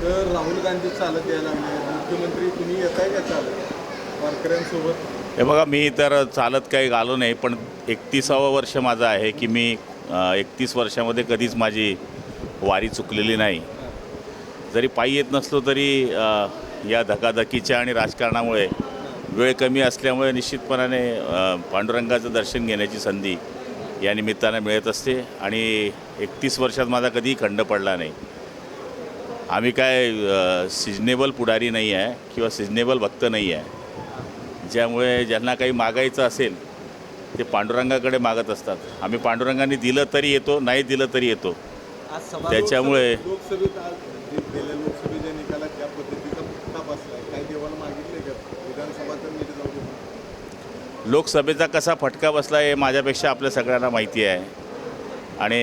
तर राहुल गांधी चालत यायला लागले. मुख्यमंत्री तुम्ही येत आहे का चालत? वारकऱ्यांसोबत? हे बघा मी तर चालत काही आलो नाही पण एकतीसावं वर्ष माझं आहे की मी एकतीस वर्षामध्ये कधीच माझी वारी चुकलेली नाही. जरी पायी येत नसलो तरी या धकाधकीच्या आणि राजकारणामुळे वेळ कमी असल्यामुळे निश्चितपणाने पांडुरंगाचं दर्शन घेण्याची संधी या निमित्तानं मिळत असते. आणि एकतीस वर्षात माझा कधीही खंड पडला नाही. आम्ही काय सिजनेबल पुढारी नाही आहे किंवा सिजनेबल भक्त नाही आहे. ज्यामुळे ज्यांना काही मागायचं असेल ते पांडुरंगाकडे मागत असतात. आम्ही पांडुरंगाने दिलं तरी येतो नाही दिलं तरी येतो. त्याच्यामुळे. लोकसभेचा कसा फटका बसला हे माझ्यापेक्षा आपल्या सगळ्यांना माहिती आहे. आणि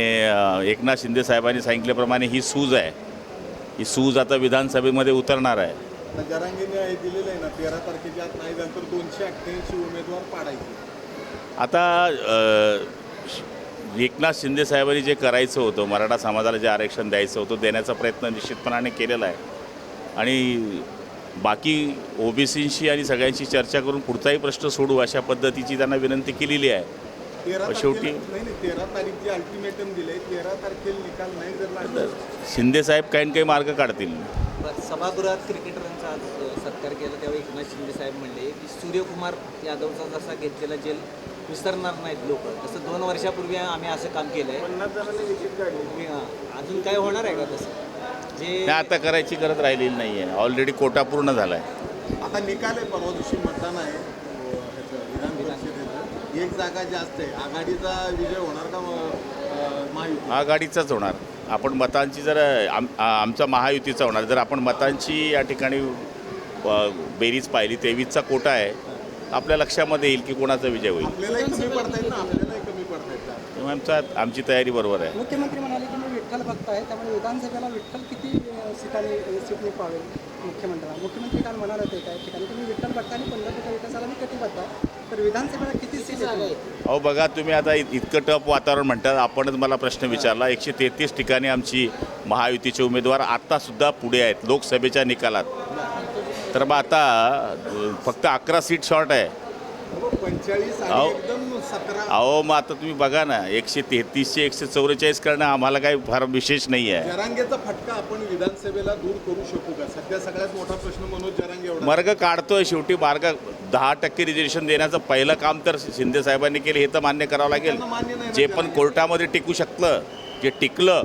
एकनाथ शिंदे साहेबांनी सांगितल्याप्रमाणे ही सूज आहे. ही सूज आता विधानसभेमध्ये उतरणार आहे. आता जरांगीने दिलेलं आहे ना तेरा तारखेच्या आत नाही झालं तर दोनशे अठ्ठ्याऐंशी उमेदवार पाडायचे. आता अ, एकनाथ शिंदे साहेबांनी जे करायचं होतं मराठा समाजाला जे आरक्षण द्यायचं होतं देण्याचा प्रयत्न निश्चितपणाने केलेला आहे. आणि बाकी ओबीसींशी आणि सगळ्यांशी चर्चा करून कुठचाही प्रश्न सोडू अशा पद्धतीची त्यांना विनंती केलेली आहे. शेवटी- तारखेला- नाही नाही तेरा तारीख जे अल्टिमेटम दिले तेरा तारखेला निकाल नाही जर लागला शिंदे साहेब काही ना काही मार्ग काढतील. बरं, सभागृहात क्रिकेटरांचा आज सत्कार केला तेव्हा एकनाथ शिंदे साहेब म्हणले की सूर्यकुमार यादवचा जसा घेतलेला जेल विसरणार नाहीत लोक. तसं दोन वर्षापूर्वी आम्ही असं काम केलं आहे पन्नास जणांनी विकेट काढली. अजून काय होणार आहे का तसं? जे आता करायची गरज राहिलेली नाही आहे ऑलरेडी कोटा पूर्ण झाला आहे आता निकाल आहे परवा दिवशी मतदान आहे. एक जागा जास्त आहे. आघाडीचा विजय होणार का महायुती आघाडीचाच होणार. आपण मतांची जर आम आमचा महायुतीचा होणार. जर आपण मतांची या ठिकाणी बेरीज पाहिली तेवीसचा कोटा आहे आपल्या लक्षामध्ये येईल की कोणाचा विजय होईल. कमी ना आपल्यालाही कमी पडतायत जागा. तेव्हा आमचा आमची तयारी बरोबर आहे. मुख्यमंत्री म्हणाले की मी विठ्ठल भक्त आहे त्यामुळे विधानसभेला विठ्ठल किती सीटांनी सीटने पावेल मुख्यमंत्र्यांना? मुख्यमंत्री काल म्हणाले होते त्या ठिकाणी तुम्ही विठ्ठल भक्तांनी पंढरपूरच्या विकासाला मी कटिबद्ध आहे तर विधानसभेला किती सीट आहे अहो बघा तुम्ही आता इत- इतकं टफ वातावरण म्हणतात आपणच मला प्रश्न विचारला. एकशे तेहतीस ठिकाणी आमची महायुतीचे उमेदवार आत्तासुद्धा पुढे आहेत लोकसभेच्या निकालात. तर मग आता फक्त अकरा सीट शॉर्ट आहे. अहो. मग आता तुम्ही बघा ना एकशे तेहतीसशे एकशे चौवेचाळीस करणं आम्हाला काही फार विशेष नाही आहे. जरांगेचा फटका आपण विधानसभेला दूर करू शकू का? सध्या सगळ्यात मोठा प्रश्न मनोज जरांगे मार्ग काढतोय शेवटी मार्ग दहा टक्के रिझर्वेशन देण्याचं पहिलं काम तर शिंदे साहेबांनी केलं हे तर मान्य करावं लागेल. जे पण. कोर्टामध्ये टिकू शकलं जे टिकलं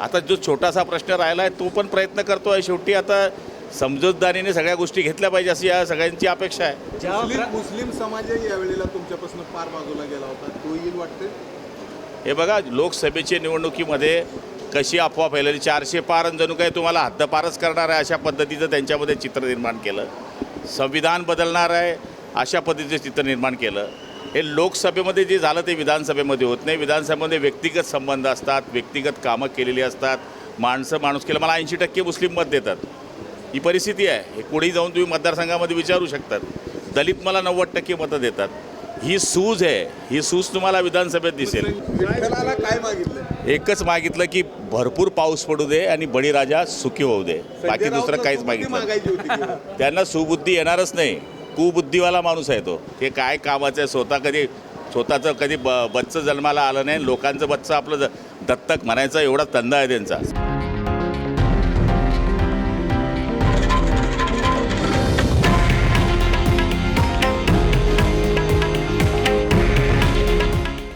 आता जो छोटासा प्रश्न राहिला आहे तो पण प्रयत्न करतोय शेवटी. आता समजूतदारीने सगळ्या गोष्टी घेतल्या पाहिजे अशी या सगळ्यांची अपेक्षा आहे. ज्या मुस्लिम मुस्लिम समाजही यावेळेला तुमच्यापासून फार बाजूला गेला होता. तो येईल वाटते हे बघा लोकसभेच्या निवडणुकीमध्ये कशी अफवा फैलली? चारशे पार आणि जणू काही तुम्हाला हद्दपारच करणार आहे अशा पद्धतीचं त्यांच्यामध्ये चित्र निर्माण केलं. संविधान बदलणार आहे अशा पद्धतीचं चित्र निर्माण केलं. हे लोकसभेमध्ये जे झालं ते विधानसभेमध्ये होत नाही. विधानसभेमध्ये व्यक्तिगत संबंध असतात व्यक्तिगत कामं केलेली असतात. माणसं माणूस केलं. मला ऐंशी टक्के मुस्लिम मत देतात. ही परिस्थिती आहे. हे कोणी जाऊन तुम्ही मतदारसंघामध्ये विचारू शकतात. दलित मला नव्वद टक्के मतं देतात. ही सूज आहे. ही सूज तुम्हाला विधानसभेत दिसेल. काय मागितलं? एकच मागितलं की भरपूर पाऊस पडू दे आणि बळीराजा सुखी होऊ दे. बाकी दुसरं काहीच मागितलं? त्यांना सुबुद्धी येणारच नाही. कुबुद्धीवाला माणूस आहे तो. ते काय कामाचं आहे? स्वतः कधी स्वतःचं कधी ब बच्चं जन्माला आलं नाही. लोकांचं बच्चं आपलं दत्तक म्हणायचं एवढा तंदा आहे त्यांचा.